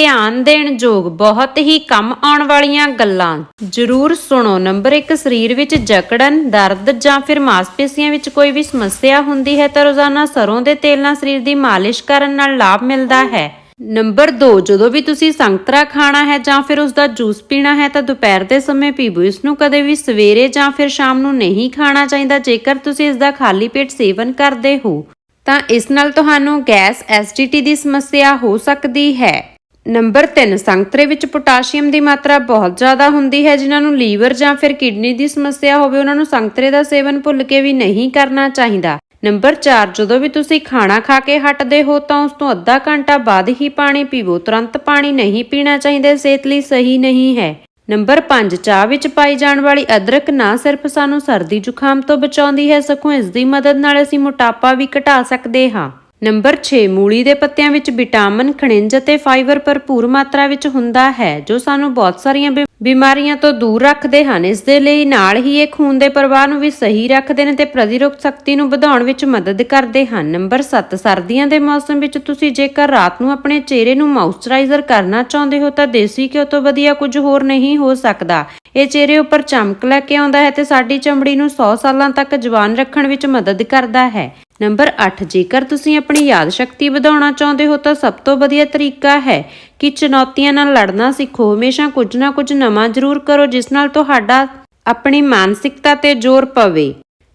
ਧਿਆਨ ਦੇਣ ਯੋਗ ਬਹੁਤ ਹੀ ਕੰਮ ਆਉਣ ਵਾਲੀਆਂ ਗੱਲਾਂ। ਜ਼ਰੂਰ ਸੁਣੋ। ਨੰਬਰ 1 ਸਰੀਰ ਵਿੱਚ ਜਕੜਨ, ਦਰਦ ਜਾਂ ਫਿਰ ਮਾਸਪੇਸ਼ੀਆਂ ਵਿੱਚ ਕੋਈ ਵੀ ਸਮੱਸਿਆ ਹੁੰਦੀ ਹੈ ਤਾਂ ਰੋਜ਼ਾਨਾ ਸਰੋਂ ਦੇ ਤੇਲ ਨਾਲ ਸਰੀਰ ਦੀ ਮਾਲਿਸ਼ ਕਰਨ ਨਾਲ ਲਾਭ ਮਿਲਦਾ ਹੈ। ਨੰਬਰ 2 ਜਦੋਂ ਵੀ ਤੁਸੀਂ ਸੰਤਰਾ ਖਾਣਾ ਹੈ ਜਾਂ ਫਿਰ ਉਸ ਦਾ ਜੂਸ ਪੀਣਾ ਹੈ ਤਾਂ ਦੁਪਹਿਰ ਦੇ ਸਮੇਂ ਪੀਵੋ ਇਸ ਨੂੰ ਕਦੇ ਵੀ ਸਵੇਰੇ ਜਾਂ ਫਿਰ ਸ਼ਾਮ ਨੂੰ ਨਹੀਂ ਖਾਣਾ ਚਾਹੀਦਾ, ਜੇਕਰ ਤੁਸੀਂ ਇਸ ਦਾ ਖਾਲੀ ਪੇਟ ਸੇਵਨ ਕਰਦੇ ਹੋ। ਤਾਂ ਇਸ ਨਾਲ ਤੁਹਾਨੂੰ ਗੈਸ ਐਸਿਡਿਟੀ ਦੀ ਸਮੱਸਿਆ ਹੋ ਸਕਦੀ ਹੈ। ਨੰਬਰ 3 ਸੰਤਰੇ ਵਿੱਚ ਪੋਟਾਸ਼ੀਅਮ ਦੀ ਮਾਤਰਾ ਬਹੁਤ ਜ਼ਿਆਦਾ ਹੁੰਦੀ ਹੈ, ਜਿਨ੍ਹਾਂ ਨੂੰ ਲੀਵਰ ਜਾਂ ਫਿਰ ਕਿਡਨੀ ਦੀ ਸਮੱਸਿਆ ਹੋਵੇ, ਉਹਨਾਂ ਨੂੰ ਸੰਤਰੇ ਦਾ ਸੇਵਨ ਭੁੱਲ ਕੇ ਵੀ ਨਹੀਂ ਕਰਨਾ ਚਾਹੀਦਾ। ਨੰਬਰ 4 ਜਦੋਂ ਵੀ ਤੁਸੀਂ ਖਾਣਾ ਖਾ ਕੇ ਹਟਦੇ ਹੋ, ਤਾਂ ਉਸ ਤੋਂ ਅੱਧਾ ਘੰਟਾ ਬਾਅਦ ਹੀ ਪਾਣੀ ਪੀਵੋ। ਤੁਰੰਤ ਪਾਣੀ ਨਹੀਂ ਪੀਣਾ ਚਾਹੀਦਾ, ਸਿਹਤ ਲਈ ਸਹੀ ਨਹੀਂ ਹੈ। ਨੰਬਰ 5 ਚਾਹ ਵਿੱਚ ਪਾਈ ਜਾਣ ਵਾਲੀ ਅਦਰਕ ਨਾ ਸਿਰਫ ਸਾਨੂੰ ਸਰਦੀ ਜ਼ੁਕਾਮ ਤੋਂ ਬਚਾਉਂਦੀ ਹੈ, ਸਗੋਂ ਇਸ ਦੀ ਮਦਦ ਨਾਲ ਅਸੀਂ ਮੋਟਾਪਾ ਵੀ ਘਟਾ ਸਕਦੇ ਹਾਂ। ਨੰਬਰ 6 ਮੂਲੀ ਦੇ ਪੱਤਿਆਂ ਵਿੱਚ ਵਿਟਾਮਿਨ, ਖਣਿਜ ਅਤੇ ਫਾਈਬਰ ਭਰਪੂਰ ਮਾਤਰਾ ਵਿੱਚ ਹੁੰਦਾ ਹੈ, ਜੋ ਸਾਨੂੰ ਬਹੁਤ ਸਾਰੀਆਂ ਬਿ- ਬਿਮਾਰੀਆਂ ਤੋਂ ਦੂਰ ਰੱਖਦੇ ਹਨ। ਇਸ ਦੇ ਲਈ ਨਾਲ ਹੀ ਇਹ ਖੂਨ ਦੇ ਪ੍ਰਵਾਹ ਨੂੰ ਵੀ ਸਹੀ ਰੱਖਦੇ ਨੇ ਤੇ ਪ੍ਰਤੀਰੋਧ ਸ਼ਕਤੀ ਨੂੰ ਵਧਾਉਣ ਵਿੱਚ ਮਦਦ ਕਰਦੇ ਹਨ। ਨੰਬਰ 7 ਸਰਦੀਆਂ ਦੇ ਮੌਸਮ ਵਿੱਚ ਤੁਸੀਂ ਜੇਕਰ ਰਾਤ ਨੂੰ ਆਪਣੇ ਚਿਹਰੇ ਨੂੰ ਮਾਇਸਚਰਾਈਜ਼ਰ ਕਰਨਾ ਚਾਹੁੰਦੇ ਹੋ ਤਾਂ ਦੇਸੀ ਘਿਓ ਤੋਂ ਵਧੀਆ ਕੁਝ ਹੋਰ ਨਹੀਂ ਹੋ ਸਕਦਾ। ਇਹ ਚਿਹਰੇ ਉੱਪਰ ਚਮਕ ਲੈ ਕੇ ਆਉਂਦਾ ਹੈ ਤੇ ਸਾਡੀ ਚਮੜੀ ਨੂੰ 100 ਸਾਲਾਂ ਤੱਕ ਜਵਾਨ ਰੱਖਣ ਵਿੱਚ ਮਦਦ ਕਰਦਾ ਹੈ। ਨੰਬਰ 8 ਜੇਕਰ ਤੁਸੀਂ ਆਪਣੀ ਯਾਦ ਸ਼ਕਤੀ ਵਧਾਉਣਾ ਚਾਹੁੰਦੇ ਹੋ ਤਾਂ ਸਭ ਤੋਂ ਵਧੀਆ ਤਰੀਕਾ ਹੈ ਕਿ ਚੁਣੌਤੀਆਂ ਨਾਲ ਲੜਨਾ ਸਿੱਖੋ। ਹਮੇਸ਼ਾ ਕੁਝ ਨਾ ਕੁਝ ਨਵਾਂ ਜ਼ਰੂਰ ਕਰੋ, ਜਿਸ ਨਾਲ ਤੁਹਾਡਾ ਆਪਣੀ ਮਾਨਸਿਕਤਾ ਤੇ ਜ਼ੋਰ ਪਵੇ।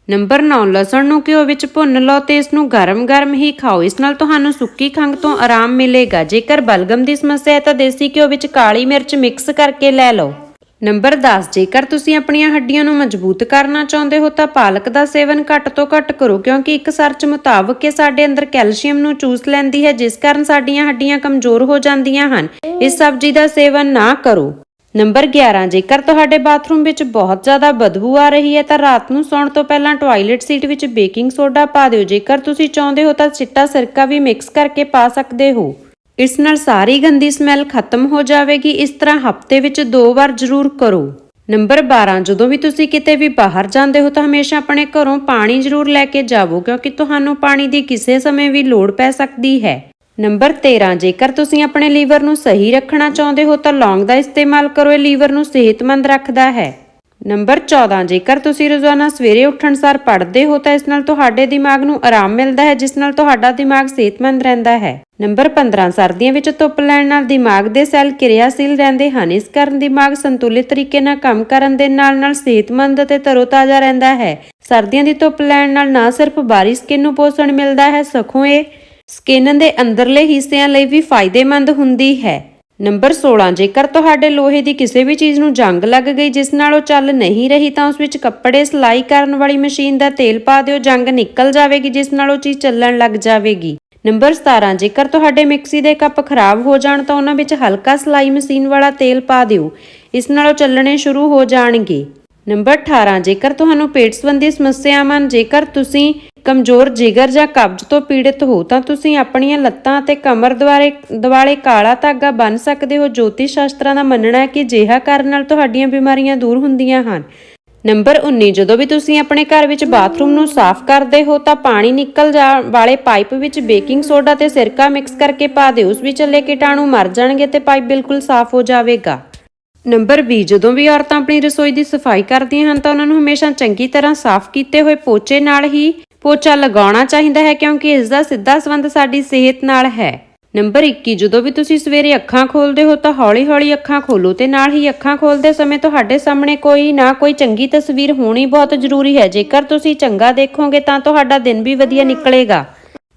ਨੰਬਰ 9 ਲਸਣ ਨੂੰ ਘਿਓ ਵਿੱਚ ਭੁੰਨ ਲਓ ਤੇ ਇਸ ਨੂੰ ਗਰਮ-ਗਰਮ ਹੀ ਖਾਓ। ਇਸ ਨਾਲ ਤੁਹਾਨੂੰ ਸੁੱਕੀ ਖੰਘ ਤੋਂ ਆਰਾਮ ਮਿਲੇਗਾ। ਜੇਕਰ ਬਲਗਮ ਦੀ ਸਮੱਸਿਆ ਹੈ ਤਾਂ ਦੇਸੀ ਘਿਓ ਵਿੱਚ ਕਾਲੀ ਮਿਰਚ ਮਿਕਸ ਕਰਕੇ ਲੈ ਲਓ। ਨੰਬਰ 10 ਜੇਕਰ ਤੁਸੀਂ ਆਪਣੀਆਂ ਹੱਡੀਆਂ ਨੂੰ ਮਜ਼ਬੂਤ ਕਰਨਾ ਚਾਹੁੰਦੇ ਹੋ, ਤਾਂ ਪਾਲਕ ਦਾ ਸੇਵਨ ਘੱਟ ਤੋਂ ਘੱਟ ਕਰੋ, ਕਿਉਂਕਿ ਇੱਕ ਸਰਚ ਮੁਤਾਬਕ ਇਹ ਸਾਡੇ ਅੰਦਰ ਕੈਲਸ਼ੀਅਮ ਨੂੰ ਚੂਸ ਲੈਂਦੀ ਹੈ, ਜਿਸ ਕਾਰਨ ਸਾਡੀਆਂ ਹੱਡੀਆਂ ਕਮਜ਼ੋਰ ਹੋ ਜਾਂਦੀਆਂ ਹਨ। ਇਸ ਸਬਜ਼ੀ ਦਾ ਸੇਵਨ ਨਾ ਕਰੋ। ਨੰਬਰ 11 ਜੇਕਰ ਤੁਹਾਡੇ ਬਾਥਰੂਮ ਵਿੱਚ ਬਹੁਤ ਜ਼ਿਆਦਾ ਬਦਬੂ ਆ ਰਹੀ ਹੈ, ਤਾਂ ਰਾਤ ਨੂੰ ਸੌਣ ਤੋਂ ਪਹਿਲਾਂ ਟਾਇਲਟ ਸੀਟ ਵਿੱਚ ਬੇਕਿੰਗ ਸੋਡਾ ਪਾ ਦਿਓ। ਜੇਕਰ ਤੁਸੀਂ ਚਾਹੁੰਦੇ ਹੋ, ਤਾਂ ਚਿੱਟਾ ਸਿਰਕਾ ਵੀ ਮਿਕਸ ਕਰਕੇ ਪਾ ਸਕਦੇ ਹੋ। ਇਸ ਨਾਲ ਸਾਰੀ ਗੰਦੀ ਸਮੈਲ ਖਤਮ ਹੋ ਜਾਵੇਗੀ। ਇਸ ਤਰ੍ਹਾਂ ਹਫ਼ਤੇ ਵਿੱਚ ਦੋ ਵਾਰ ਜ਼ਰੂਰ ਕਰੋ। ਨੰਬਰ 12 ਜਦੋਂ ਵੀ ਤੁਸੀਂ ਕਿਤੇ ਵੀ ਬਾਹਰ ਜਾਂਦੇ ਹੋ ਤਾਂ ਹਮੇਸ਼ਾ ਆਪਣੇ ਘਰੋਂ ਪਾਣੀ ਜ਼ਰੂਰ ਲੈ ਕੇ ਜਾਵੋ, ਕਿਉਂਕਿ ਤੁਹਾਨੂੰ ਪਾਣੀ ਦੀ ਕਿਸੇ ਸਮੇਂ ਵੀ ਲੋੜ ਪੈ ਸਕਦੀ ਹੈ। ਨੰਬਰ 13 ਜੇਕਰ ਤੁਸੀਂ ਆਪਣੇ ਲੀਵਰ ਨੂੰ ਸਹੀ ਰੱਖਣਾ ਚਾਹੁੰਦੇ ਹੋ ਤਾਂ ਲੌਂਗ ਦਾ ਇਸਤੇਮਾਲ ਕਰੋ। ਇਹ ਲੀਵਰ ਨੂੰ ਸਿਹਤਮੰਦ ਰੱਖਦਾ ਹੈ। ਨੰਬਰ 14 ਜੇਕਰ ਤੁਸੀਂ ਰੋਜ਼ਾਨਾ ਸਵੇਰੇ ਉੱਠਣ ਸਾਰ ਪੜ੍ਹਦੇ ਹੋ ਤਾਂ ਇਸ ਨਾਲ ਤੁਹਾਡੇ ਦਿਮਾਗ ਨੂੰ ਆਰਾਮ ਮਿਲਦਾ ਹੈ, ਜਿਸ ਨਾਲ ਤੁਹਾਡਾ ਦਿਮਾਗ ਸਿਹਤਮੰਦ ਰਹਿੰਦਾ ਹੈ। ਨੰਬਰ 15 ਸਰਦੀਆਂ ਵਿੱਚ ਧੁੱਪ ਲੈਣ ਨਾਲ ਦਿਮਾਗ ਦੇ ਸੈੱਲ ਕਿਰਿਆਸ਼ੀਲ ਰਹਿੰਦੇ ਹਨ। ਇਸ ਕਾਰਨ ਦਿਮਾਗ ਸੰਤੁਲਿਤ ਤਰੀਕੇ ਨਾਲ ਕੰਮ ਕਰਨ ਦੇ ਨਾਲ-ਨਾਲ ਸਿਹਤਮੰਦ ਅਤੇ ਤਰੋਤਾਜ਼ਾ ਰਹਿੰਦਾ ਹੈ। ਸਰਦੀਆਂ ਦੀ ਧੁੱਪ ਲੈਣ ਨਾਲ ਨਾ ਸਿਰਫ ਬਾਰੀ ਸਕਿਨ ਨੂੰ ਪੋਸਣ ਮਿਲਦਾ ਹੈ, ਸਗੋਂ ਇਹ ਸਕਿਨ ਦੇ ਅੰਦਰਲੇ ਹਿੱਸਿਆਂ ਲਈ ਵੀ ਫਾਇਦੇਮੰਦ ਹੁੰਦੀ ਹੈ। ਨੰਬਰ 16 ਜੇਕਰ ਤੁਹਾਡੇ ਲੋਹੇ ਦੀ ਕਿਸੇ ਵੀ ਚੀਜ਼ ਨੂੰ ਜੰਗ ਲੱਗ ਗਈ ਜਿਸ ਨਾਲ ਉਹ ਚੱਲ ਨਹੀਂ ਰਹੀ ਤਾਂ ਉਸ ਵਿੱਚ ਕੱਪੜੇ ਸਿਲਾਈ ਕਰਨ ਵਾਲੀ ਮਸ਼ੀਨ ਦਾ ਤੇਲ ਪਾ ਦਿਓ, ਜੰਗ ਨਿਕਲ ਜਾਵੇਗੀ ਜਿਸ ਨਾਲ ਉਹ ਚੀਜ਼ ਚੱਲਣ ਲੱਗ ਜਾਵੇਗੀ। ਨੰਬਰ 17 ਜੇਕਰ ਤੁਹਾਡੇ ਮਿਕਸੀ ਦੇ ਕੱਪ ਖਰਾਬ ਹੋ ਜਾਣ ਤਾਂ ਉਹਨਾਂ ਵਿੱਚ ਹਲਕਾ ਸਿਲਾਈ ਮਸ਼ੀਨ ਵਾਲਾ ਤੇਲ ਪਾ ਦਿਓ, ਇਸ ਨਾਲ ਉਹ ਚੱਲਣੇ ਸ਼ੁਰੂ ਹੋ ਜਾਣਗੇ। ਨੰਬਰ 18 ਜੇਕਰ ਤੁਹਾਨੂੰ ਪੇਟ ਸੰਬੰਧੀ ਸਮੱਸਿਆਵਾਂ ਜੇਕਰ ਤੁਸੀਂ ਕਮਜ਼ੋਰ ਜਿਗਰ ਜਾਂ ਕਬਜ਼ ਤੋਂ ਪੀੜਿਤ ਹੋ ਤਾਂ ਤੁਸੀਂ ਆਪਣੀਆਂ ਲੱਤਾਂ ਅਤੇ ਕਮਰ ਦੁਆਰੇ ਦੁਆਲੇ ਕਾਲਾ ਧਾਗਾ ਬੰਨ ਸਕਦੇ ਹੋ। ਜੋਤਿਸ਼ ਸ਼ਾਸਤਰਾਂ ਦਾ ਮੰਨਣਾ ਹੈ ਕਿ ਅਜਿਹਾ ਕਰਨ ਨਾਲ ਤੁਹਾਡੀਆਂ ਬਿਮਾਰੀਆਂ ਦੂਰ ਹੁੰਦੀਆਂ ਹਨ। ਨੰਬਰ 19 ਜਦੋਂ ਵੀ ਤੁਸੀਂ ਆਪਣੇ ਘਰ ਵਿੱਚ ਬਾਥਰੂਮ ਨੂੰ ਸਾਫ਼ ਕਰਦੇ ਹੋ ਤਾਂ ਪਾਣੀ ਨਿਕਲ ਜਾ ਵਾਲੇ ਪਾਈਪ ਵਿੱਚ ਬੇਕਿੰਗ ਸੋਡਾ ਤੇ ਸਿਰਕਾ ਮਿਕਸ ਕਰਕੇ ਪਾ ਦਿਓ। ਉਸ ਵਿੱਚ ਚੱਲੇ ਕੀਟਾਣੂ ਮਰ ਜਾਣਗੇ ਤੇ ਪਾਈਪ ਬਿਲਕੁਲ ਸਾਫ਼ ਹੋ ਜਾਵੇਗਾ। ਨੰਬਰ 20 ਜਦੋਂ ਵੀ ਔਰਤਾਂ ਆਪਣੀ ਰਸੋਈ ਦੀ ਸਫ਼ਾਈ ਕਰਦੀਆਂ ਹਨ ਤਾਂ ਉਹਨਾਂ ਨੂੰ ਹਮੇਸ਼ਾ ਚੰਗੀ ਤਰ੍ਹਾਂ ਸਾਫ਼ ਕੀਤੇ ਹੋਏ ਪੋਚੇ ਨਾਲ ਹੀ ਪੋਚਾ ਲਗਾਉਣਾ ਚਾਹੀਦਾ ਹੈ ਕਿਉਂਕਿ ਇਸ ਦਾ ਸਿੱਧਾ ਸੰਬੰਧ ਸਾਡੀ ਸਿਹਤ ਨਾਲ ਹੈ। ਨੰਬਰ 21 ਜਦੋਂ ਵੀ ਤੁਸੀਂ ਸਵੇਰੇ ਅੱਖਾਂ ਖੋਲਦੇ ਹੋ ਤਾਂ ਹੌਲੀ-ਹੌਲੀ ਅੱਖਾਂ ਖੋਲੋ ਤੇ ਨਾਲ ਹੀ ਅੱਖਾਂ ਖੋਲਦੇ ਸਮੇਂ ਤੁਹਾਡੇ ਸਾਹਮਣੇ ਕੋਈ ਨਾ ਕੋਈ ਚੰਗੀ ਤਸਵੀਰ ਹੋਣੀ ਬਹੁਤ ਜ਼ਰੂਰੀ ਹੈ। ਜੇਕਰ ਤੁਸੀਂ ਚੰਗਾ ਦੇਖੋਗੇ ਤਾਂ ਤੁਹਾਡਾ ਦਿਨ ਵੀ ਵਧੀਆ ਨਿਕਲੇਗਾ।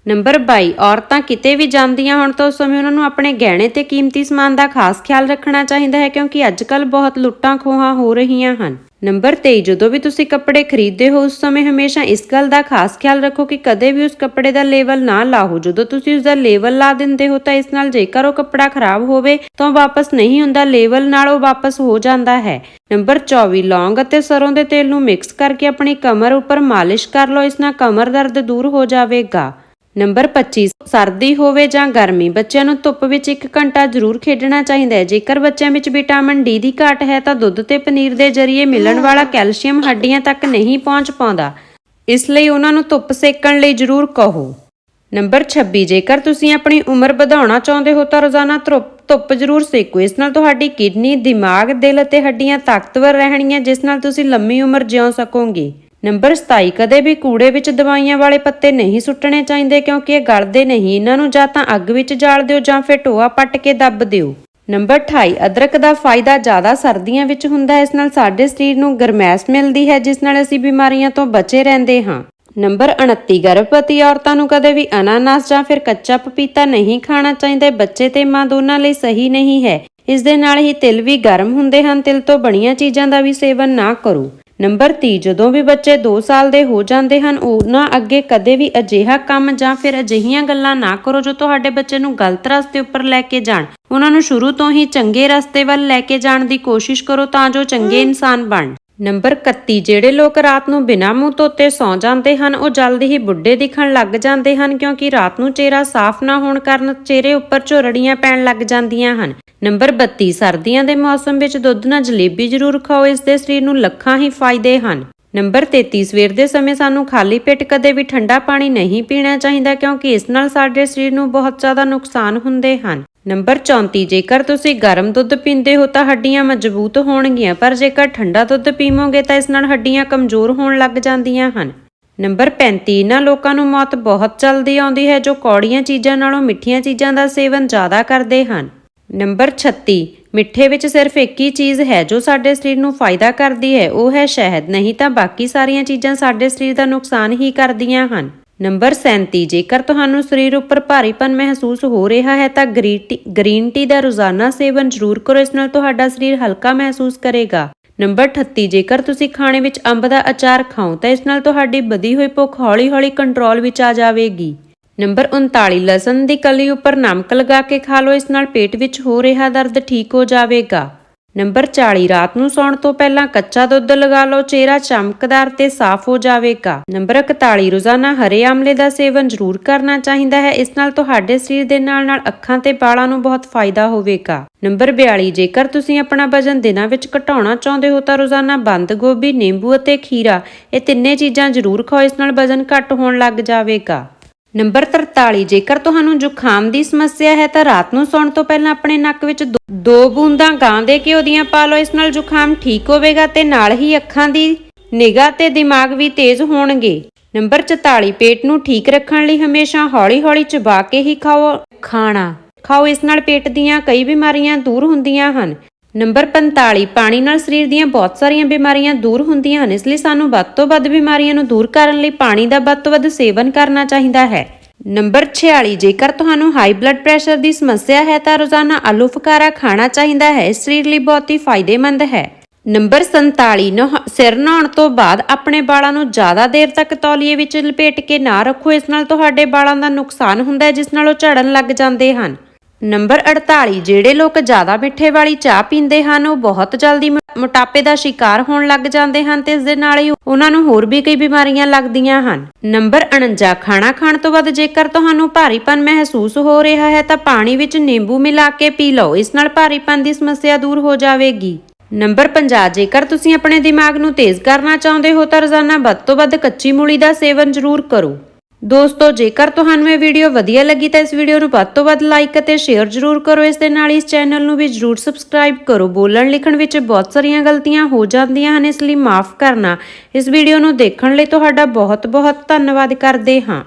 ਨੰਬਰ 22 ਔਰਤਾਂ ਕਿਤੇ ਵੀ ਜਾਂਦੀਆਂ ਹੋਣ ਤਾਂ ਉਸ ਸਮੇਂ ਉਹਨਾਂ ਨੂੰ ਆਪਣੇ ਗਹਿਣੇ ਤੇ ਕੀਮਤੀ ਸਮਾਨ ਦਾ ਖਾਸ ਖਿਆਲ ਰੱਖਣਾ ਚਾਹੀਦਾ ਹੈ ਕਿਉਂਕਿ ਅੱਜਕੱਲ ਬਹੁਤ ਲੁੱਟਾਂ ਖੋਹਾਂ ਹੋ ਰਹੀਆਂ ਹਨ। ਨੰਬਰ 23 ਜਦੋਂ ਵੀ ਤੁਸੀਂ ਕੱਪੜੇ ਖਰੀਦਦੇ ਹੋ ਉਸ ਸਮੇਂ ਹਮੇਸ਼ਾ ਇਸ ਗੱਲ ਦਾ ਖਾਸ ਖਿਆਲ ਰੱਖੋ ਕਿ ਕਦੇ ਵੀ ਉਸ ਕੱਪੜੇ ਦਾ ਲੇਬਲ ਨਾ ਲਾਹੋ। ਜਦੋਂ ਤੁਸੀਂ ਉਸ ਦਾ ਲੇਬਲ ਲਾ ਦਿੰਦੇ ਹੋ ਤਾਂ ਇਸ ਨਾਲ ਜੇਕਰ ਉਹ ਕੱਪੜਾ ਖਰਾਬ ਹੋਵੇ ਤਾਂ ਉਹ ਵਾਪਸ ਨਹੀਂ ਹੁੰਦਾ ਲੇਬਲ ਨਾਲ ਉਹ ਵਾਪਸ ਹੋ ਜਾਂਦਾ ਹੈ। ਨੰਬਰ 24 ਲੌਂਗ ਅਤੇ ਸਰੋਂ ਦੇ ਤੇਲ ਨੂੰ ਮਿਕਸ ਕਰਕੇ ਆਪਣੀ ਕਮਰ ਉੱਪਰ ਮਾਲਿਸ਼ ਕਰ ਲਓ, ਇਸ ਨਾਲ ਕਮਰ ਦਰਦ ਦੂਰ ਹੋ ਜਾਵੇਗਾ। ਨੰਬਰ 25 ਸਰਦੀ ਹੋਵੇ ਜਾਂ ਗਰਮੀ, ਬੱਚਿਆਂ ਨੂੰ ਧੁੱਪ ਵਿੱਚ 1 ਘੰਟਾ ਜ਼ਰੂਰ ਖੇਡਣਾ ਚਾਹੀਦਾ ਹੈ। ਜੇਕਰ ਬੱਚਿਆਂ ਵਿੱਚ ਵਿਟਾਮਿਨ ਡੀ ਦੀ ਘਾਟ ਹੈ ਤਾਂ ਦੁੱਧ ਤੇ ਪਨੀਰ ਦੇ ਜ਼ਰੀਏ ਮਿਲਣ ਵਾਲਾ ਕੈਲਸ਼ੀਅਮ ਹੱਡੀਆਂ ਤੱਕ ਨਹੀਂ ਪਹੁੰਚ ਪਾਉਂਦਾ। ਇਸ ਲਈ ਉਹਨਾਂ ਨੂੰ ਧੁੱਪ ਸੇਕਣ ਲਈ ਜ਼ਰੂਰ ਕਹੋ। ਨੰਬਰ 26 ਜੇਕਰ ਤੁਸੀਂ ਆਪਣੀ ਉਮਰ ਵਧਾਉਣਾ ਚਾਹੁੰਦੇ ਹੋ ਤਾਂ ਰੋਜ਼ਾਨਾ ਧੁੱਪ ਧੁੱਪ ਜ਼ਰੂਰ ਸੇਕੋ। ਇਸ ਨਾਲ ਤੁਹਾਡੀ ਕਿਡਨੀ, ਦਿਮਾਗ, ਦਿਲ ਅਤੇ ਹੱਡੀਆਂ ਤਾਕਤਵਰ ਰਹਿਣਗੀਆਂ, ਜਿਸ ਨਾਲ ਤੁਸੀਂ ਲੰਮੀ ਉਮਰ ਜਿਉ ਸਕੋਗੇ। ਨੰਬਰ 27 ਕਦੇ ਵੀ ਕੂੜੇ ਵਿੱਚ ਦਵਾਈਆਂ ਵਾਲੇ ਪੱਤੇ ਨਹੀਂ ਸੁੱਟਣੇ ਚਾਹੀਦੇ ਕਿਉਂਕਿ ਇਹ ਗਲਦੇ ਨਹੀਂ। ਇਹਨਾਂ ਨੂੰ ਜਾਂ ਤਾਂ ਅੱਗ ਵਿੱਚ ਜਾਲ ਦਿਓ ਜਾਂ ਫਿਰ ਟੋਆ ਪੱਟ ਕੇ ਦੱਬ ਦਿਓ। ਨੰਬਰ 28 ਅਦਰਕ ਦਾ ਫਾਇਦਾ ਜ਼ਿਆਦਾ ਸਰਦੀਆਂ ਵਿੱਚ ਹੁੰਦਾ ਹੈ। ਇਸ ਨਾਲ ਸਾਡੇ ਸਰੀਰ ਨੂੰ ਗਰਮੈਸ਼ ਮਿਲਦੀ ਹੈ, ਜਿਸ ਨਾਲ ਅਸੀਂ ਬਿਮਾਰੀਆਂ ਤੋਂ ਬਚੇ ਰਹਿੰਦੇ ਹਾਂ। ਨੰਬਰ 29 ਗਰਭਵਤੀ ਔਰਤਾਂ ਨੂੰ ਕਦੇ ਵੀ ਅਨਾਨਾਸ ਜਾਂ ਫਿਰ ਕੱਚਾ ਪਪੀਤਾ ਨਹੀਂ ਖਾਣਾ ਚਾਹੀਦਾ। ਬੱਚੇ ਤੇ ਮਾਂ ਦੋਨਾਂ ਲਈ ਸਹੀ ਨਹੀਂ ਹੈ। ਇਸ ਦੇ ਨਾਲ ਹੀ ਤਿਲ ਵੀ ਗਰਮ ਹੁੰਦੇ ਹਨ। ਤਿਲ ਤੋਂ ਬਣੀਆਂ ਚੀਜ਼ਾਂ ਦਾ ਵੀ ਸੇਵਨ ਨਾ ਕਰੋ। ਨੰਬਰ 30 ਜਦੋਂ ਵੀ ਬੱਚੇ 2 ਸਾਲ ਦੇ ਹੋ ਜਾਂਦੇ ਹਨ ਉਹਨਾਂ ਅੱਗੇ ਕਦੇ ਵੀ ਅਜਿਹਾ ਕੰਮ ਜਾਂ ਫਿਰ ਅਜਿਹੀਆਂ ਗੱਲਾਂ ਨਾ ਕਰੋ ਜੋ ਤੁਹਾਡੇ ਬੱਚੇ ਨੂੰ ਗਲਤ ਰਸਤੇ ਉੱਪਰ ਲੈ ਕੇ ਜਾਣ। ਉਹਨਾਂ ਨੂੰ ਸ਼ੁਰੂ ਤੋਂ ਹੀ ਚੰਗੇ ਰਸਤੇ ਵੱਲ ਲੈ ਕੇ ਜਾਣ ਦੀ ਕੋਸ਼ਿਸ਼ ਕਰੋ ਤਾਂ ਜੋ ਚੰਗੇ ਇਨਸਾਨ ਬਣ। ਨੰਬਰ 31 ਜਿਹੜੇ ਲੋਕ ਰਾਤ ਨੂੰ ਬਿਨਾਂ ਮੂੰਹ ਧੋਤੇ ਸੌਂ ਜਾਂਦੇ ਹਨ ਉਹ ਜਲਦੀ ਹੀ ਬੁੱਢੇ ਦਿਖਣ ਲੱਗ ਜਾਂਦੇ ਹਨ ਕਿਉਂਕਿ ਰਾਤ ਨੂੰ ਚਿਹਰਾ ਸਾਫ਼ ਨਾ ਹੋਣ ਕਾਰਨ ਚਿਹਰੇ ਉੱਪਰ ਝੁਰੜੀਆਂ ਪੈਣ ਲੱਗ ਜਾਂਦੀਆਂ ਹਨ। ਨੰਬਰ 32 ਸਰਦੀਆਂ ਦੇ ਮੌਸਮ ਵਿੱਚ ਦੁੱਧ ਨਾਲ ਜਲੇਬੀ ਜ਼ਰੂਰ ਖਾਓ, ਇਸ ਦੇ ਸਰੀਰ ਨੂੰ ਲੱਖਾਂ ਹੀ ਫਾਇਦੇ ਹਨ। ਨੰਬਰ 33 ਸਵੇਰ ਦੇ ਸਮੇਂ ਸਾਨੂੰ ਖਾਲੀ ਪੇਟ ਕਦੇ ਵੀ ਠੰਡਾ ਪਾਣੀ ਨਹੀਂ ਪੀਣਾ ਚਾਹੀਦਾ, ਕਿਉਂਕਿ ਇਸ ਨਾਲ ਸਾਡੇ ਸਰੀਰ ਨੂੰ ਬਹੁਤ ਜ਼ਿਆਦਾ ਨੁਕਸਾਨ ਹੁੰਦੇ ਹਨ। ਨੰਬਰ 34 ਜੇਕਰ ਤੁਸੀਂ ਗਰਮ ਦੁੱਧ ਪੀਂਦੇ ਹੋ ਤਾਂ ਹੱਡੀਆਂ ਮਜ਼ਬੂਤ ਹੋਣਗੀਆਂ, ਪਰ ਜੇਕਰ ਠੰਡਾ ਦੁੱਧ ਪੀਵੋਗੇ ਤਾਂ ਇਸ ਨਾਲ ਹੱਡੀਆਂ ਕਮਜ਼ੋਰ ਹੋਣ ਲੱਗ ਜਾਂਦੀਆਂ ਹਨ। ਨੰਬਰ 35 ਇਹਨਾਂ ਲੋਕਾਂ ਨੂੰ ਮੌਤ ਬਹੁਤ ਜਲਦੀ ਆਉਂਦੀ ਹੈ ਜੋ ਕੌੜੀਆਂ ਚੀਜ਼ਾਂ ਨਾਲੋਂ ਮਿੱਠੀਆਂ ਚੀਜ਼ਾਂ ਦਾ ਸੇਵਨ ਜ਼ਿਆਦਾ ਕਰਦੇ ਹਨ। ਨੰਬਰ 36 ਮਿੱਠੇ ਵਿੱਚ ਸਿਰਫ ਇੱਕ ਹੀ ਚੀਜ਼ ਹੈ ਜੋ ਸਾਡੇ ਸਰੀਰ ਨੂੰ ਫਾਇਦਾ ਕਰਦੀ ਹੈ, ਉਹ ਹੈ ਸ਼ਹਿਦ। ਨਹੀਂ ਤਾਂ ਬਾਕੀ ਸਾਰੀਆਂ ਚੀਜ਼ਾਂ ਸਾਡੇ ਸਰੀਰ ਦਾ ਨੁਕਸਾਨ ਹੀ ਕਰਦੀਆਂ ਹਨ। ਨੰਬਰ 37 ਜੇਕਰ ਤੁਹਾਨੂੰ ਸਰੀਰ ਉੱਪਰ ਭਾਰੀਪਨ ਮਹਿਸੂਸ ਹੋ ਰਿਹਾ ਹੈ ਤਾਂ ਗ੍ਰੀਨ ਟੀ ਗ੍ਰੀਨ ਟੀ ਦਾ ਰੋਜ਼ਾਨਾ ਸੇਵਨ ਜ਼ਰੂਰ ਕਰੋ, ਇਸ ਨਾਲ ਤੁਹਾਡਾ ਸਰੀਰ ਹਲਕਾ ਮਹਿਸੂਸ ਕਰੇਗਾ। ਨੰਬਰ 38 ਜੇਕਰ ਤੁਸੀਂ ਖਾਣੇ ਵਿੱਚ ਅੰਬ ਦਾ ਅਚਾਰ ਖਾਓ ਤਾਂ ਇਸ ਨਾਲ ਤੁਹਾਡੀ ਵਧੀ ਹੋਈ ਭੁੱਖ ਹੌਲੀ-ਹੌਲੀ ਕੰਟਰੋਲ ਵਿੱਚ ਆ ਜਾਵੇਗੀ। ਨੰਬਰ 39 ਲਸਣ ਦੀ ਕਲੀ ਉੱਪਰ ਨਮਕ ਲਗਾ ਕੇ ਖਾ ਲਓ, ਇਸ ਨਾਲ ਪੇਟ ਵਿੱਚ ਹੋ ਰਿਹਾ ਦਰਦ ਠੀਕ ਹੋ ਜਾਵੇਗਾ। ਨੰਬਰ 40 ਰਾਤ ਨੂੰ ਸੌਣ ਤੋਂ ਪਹਿਲਾਂ ਕੱਚਾ ਦੁੱਧ ਲਗਾ ਲਓ, ਚਿਹਰਾ ਚਮਕਦਾਰ ਤੇ ਸਾਫ਼ ਹੋ ਜਾਵੇਗਾ। ਨੰਬਰ 41 ਰੋਜ਼ਾਨਾ ਹਰੇ ਆਮਲੇ ਦਾ ਸੇਵਨ ਜ਼ਰੂਰ ਕਰਨਾ ਚਾਹੀਦਾ ਹੈ, ਇਸ ਨਾਲ ਤੁਹਾਡੇ ਸਰੀਰ ਦੇ ਨਾਲ-ਨਾਲ ਅੱਖਾਂ ਤੇ ਬਾਲਾਂ ਨੂੰ ਬਹੁਤ ਫਾਇਦਾ ਹੋਵੇਗਾ। ਨੰਬਰ 42 ਜੇਕਰ ਤੁਸੀਂ ਆਪਣਾ ਵਜ਼ਨ ਦਿਨਾਂ ਵਿੱਚ ਘਟਾਉਣਾ ਚਾਹੁੰਦੇ ਹੋ ਤਾਂ ਰੋਜ਼ਾਨਾ ਬੰਦ ਗੋਭੀ, ਨਿੰਬੂ ਅਤੇ ਖੀਰਾ, ਇਹ ਤਿੰਨੇ ਚੀਜ਼ਾਂ ਜ਼ਰੂਰ ਖਾਓ, ਇਸ ਨਾਲ ਵਜ਼ਨ ਘੱਟ ਹੋਣ ਲੱਗ ਜਾਵੇਗਾ। ਨੰਬਰ 43 ਜੇਕਰ ਤੁਹਾਨੂੰ ਜ਼ੁਕਾਮ ਦੀ ਸਮੱਸਿਆ ਹੈ ਤਾਂ ਰਾਤ ਨੂੰ ਸੌਣ ਤੋਂ ਪਹਿਲਾਂ ਆਪਣੇ ਨੱਕ ਵਿੱਚ ਦੋ- ਬੂੰਦਾਂ ਗਾਂ ਦੇ ਘਿਓ ਦੀਆਂ ਪਾ ਲਓ। ਇਸ ਨਾਲ ਜ਼ੁਕਾਮ ਠੀਕ ਹੋਵੇਗਾ ਤੇ ਨਾਲ ਹੀ ਅੱਖਾਂ ਦੀ ਨਿਗਾਹ ਤੇ ਦਿਮਾਗ ਵੀ ਤੇਜ਼ ਹੋਣਗੇ। ਨੰਬਰ 44 ਪੇਟ ਨੂੰ ਠੀਕ ਰੱਖਣ ਲਈ ਹਮੇਸ਼ਾ ਹੌਲੀ-ਹੌਲੀ ਚਬਾ ਕੇ ਹੀ ਖਾਓ। ਖਾਣਾ। ਖਾਓ। ਇਸ ਨਾਲ ਪੇਟ ਦੀਆਂ ਕਈ ਬਿਮਾਰੀਆਂ ਦੂਰ ਹੁੰਦੀਆਂ ਹਨ। ਨੰਬਰ 45 ਪਾਣੀ ਨਾਲ ਸਰੀਰ ਦੀਆਂ ਬਹੁਤ ਸਾਰੀਆਂ ਬਿਮਾਰੀਆਂ ਦੂਰ ਹੁੰਦੀਆਂ ਹਨ, ਇਸ ਲਈ ਸਾਨੂੰ ਵੱਧ ਤੋਂ ਵੱਧ ਬਿਮਾਰੀਆਂ ਨੂੰ ਦੂਰ ਕਰਨ ਲਈ ਪਾਣੀ ਦਾ ਵੱਧ ਤੋਂ ਵੱਧ ਸੇਵਨ ਕਰਨਾ ਚਾਹੀਦਾ ਹੈ। ਨੰਬਰ 46 ਜੇਕਰ ਤੁਹਾਨੂੰ ਹਾਈ ਬਲੱਡ ਪ੍ਰੈਸ਼ਰ ਦੀ ਸਮੱਸਿਆ ਹੈ ਤਾਂ ਰੋਜ਼ਾਨਾ ਆਲੂ ਫੁਕਾਰਾ ਖਾਣਾ ਚਾਹੀਦਾ ਹੈ ਸਰੀਰ ਲਈ ਬਹੁਤ ਹੀ ਫਾਇਦੇਮੰਦ ਹੈ। ਨੰਬਰ 47 ਨਹਾ- ਸਿਰ ਨਹਾਉਣ ਤੋਂ ਬਾਅਦ ਆਪਣੇ ਵਾਲਾਂ ਨੂੰ ਜ਼ਿਆਦਾ ਦੇਰ ਤੱਕ ਤੌਲੀਏ ਵਿੱਚ ਲਪੇਟ ਕੇ ਨਾ ਰੱਖੋ, ਇਸ ਨਾਲ ਤੁਹਾਡੇ ਵਾਲਾਂ ਦਾ ਨੁਕਸਾਨ ਹੁੰਦਾ ਹੈ, ਜਿਸ ਨਾਲ ਉਹ ਝੜਨ ਲੱਗ ਜਾਂਦੇ ਹਨ। ਨੰਬਰ 48 ਜਿਹੜੇ ਲੋਕ ਜ਼ਿਆਦਾ ਮਿੱਠੇ ਵਾਲੀ ਚਾਹ ਪੀਂਦੇ ਹਨ, ਉਹ ਬਹੁਤ ਜਲਦੀ ਮੋ- ਮੋਟਾਪੇ ਦਾ ਸ਼ਿਕਾਰ ਹੋਣ ਲੱਗ ਜਾਂਦੇ ਹਨ ਤੇ ਇਸ ਦੇ ਨਾਲ ਹੀ ਉਹਨਾਂ ਨੂੰ ਹੋਰ ਵੀ ਕਈ ਬਿਮਾਰੀਆਂ ਲੱਗਦੀਆਂ ਹਨ। ਨੰਬਰ 49 ਖਾਣਾ ਖਾਣ ਤੋਂ ਬਾਅਦ ਜੇਕਰ ਤੁਹਾਨੂੰ ਭਾਰੀਪਨ ਮਹਿਸੂਸ ਹੋ ਰਿਹਾ ਹੈ, ਤਾਂ ਪਾਣੀ ਵਿੱਚ ਨਿੰਬੂ ਮਿਲਾ ਕੇ ਪੀ ਲਓ। ਇਸ ਨਾਲ ਭਾਰੀਪਨ ਦੀ ਸਮੱਸਿਆ ਦੂਰ ਹੋ ਜਾਵੇਗੀ। ਨੰਬਰ 50 ਜੇਕਰ ਤੁਸੀਂ ਆਪਣੇ ਦਿਮਾਗ ਨੂੰ ਤੇਜ਼ ਕਰਨਾ ਚਾਹੁੰਦੇ ਹੋ, ਤਾਂ ਰੋਜ਼ਾਨਾ ਵੱਧ ਤੋਂ ਵੱਧ ਕੱਚੀ ਮੂਲੀ ਦਾ ਸੇਵਨ ਜ਼ਰੂਰ ਕਰੋ। ਦੋਸਤੋ, ਜੇਕਰ ਤੁਹਾਨੂੰ ਇਹ ਵੀਡੀਓ ਵਧੀਆ ਲੱਗੀ ਤਾਂ ਇਸ ਵੀਡੀਓ ਨੂੰ ਵੱਧ ਤੋਂ ਵੱਧ ਲਾਈਕ ਅਤੇ ਸ਼ੇਅਰ ਜ਼ਰੂਰ ਕਰੋ। ਇਸ ਦੇ ਨਾਲ ਇਸ ਚੈਨਲ ਨੂੰ ਵੀ ਜ਼ਰੂਰ ਸਬਸਕ੍ਰਾਈਬ ਕਰੋ। ਬੋਲਣ ਲਿਖਣ ਵਿੱਚ ਬਹੁਤ ਸਾਰੀਆਂ ਗਲਤੀਆਂ ਹੋ ਜਾਂਦੀਆਂ ਹਨ, ਇਸ ਲਈ ਮਾਫ ਕਰਨਾ। ਇਸ ਵੀਡੀਓ ਨੂੰ ਦੇਖਣ ਲਈ ਤੁਹਾਡਾ ਬਹੁਤ ਬਹੁਤ ਧੰਨਵਾਦ ਕਰਦੇ ਹਾਂ।